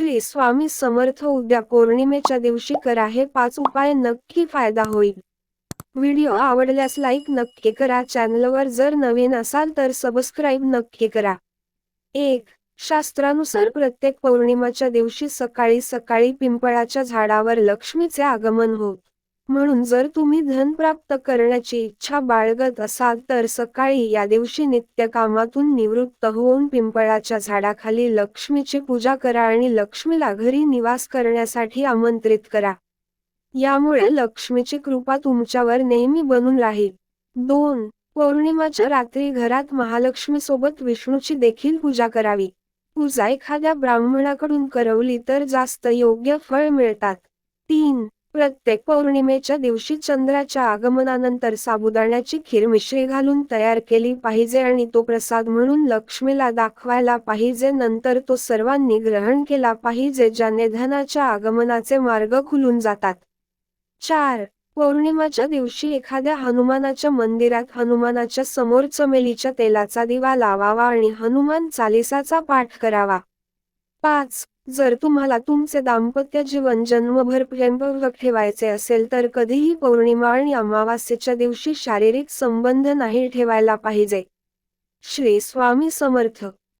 श्री स्वामी समर्थ उद्या पौर्णिमेच्या दिवशी करा हे पाच उपाय नक्की फायदा होईल. व्हिडिओ आवडल्यास लाईक नक्की करा. चॅनलवर जर नवीन असाल तर सबस्क्राईब नक्की करा. एक शास्त्रानुसार प्रत्येक पौर्णिमाच्या दिवशी सकाळी सकाळी पिंपळाच्या झाडावर लक्ष्मीचे आगमन होत. म्हणून जर तुम्ही धन प्राप्त करण्याची इच्छा बाळगत असाल तर सकाळी या दिवशी नित्य कामातून निवृत्त होऊन पिंपळाच्या झाडाखाली लक्ष्मीची पूजा करा आणि लक्ष्मीला घरी निवास करण्यासाठी आमंत्रित करा. यामुळे लक्ष्मीची कृपा तुमच्यावर नेहमी बनून राहील. दोन पौर्णिमाच्या रात्री घरात महालक्ष्मी सोबत विष्णूची देखील पूजा करावी. पूजा एखाद्या ब्राह्मणाकडून करवली तर जास्त योग्य फळ मिळतात. तीन प्रत्येक पौर्णिमेच्या दिवशी चंद्राच्या आगमनानंतर साबुदाण्याची खीर मिश्री घालून तयार केली पाहिजे आणि तो प्रसाद म्हणून लक्ष्मीला दाखवायला पाहिजे. नंतर तो सर्वांनी ग्रहण केला पाहिजे ज्याने धनाच्या आगमनाचे मार्ग खुलून जातात. चार. पौर्णिमाच्या दिवशी एखाद्या हनुमानाच्या मंदिरात हनुमानाच्या समोर चमेलीच्या तेलाचा दिवा लावावा आणि हनुमान चालिसाचा पाठ करावा. पाच. जर तुम्हाला तुमचे दाम्पत्य जीवन जन्मभर प्रेमपूर्वक ठेवायचे असेल तर कधीही पौर्णिमा आणि अमावास्येच्या दिवशी शारीरिक संबंध नाही ठेवायला पाहिजे. श्री स्वामी समर्थ.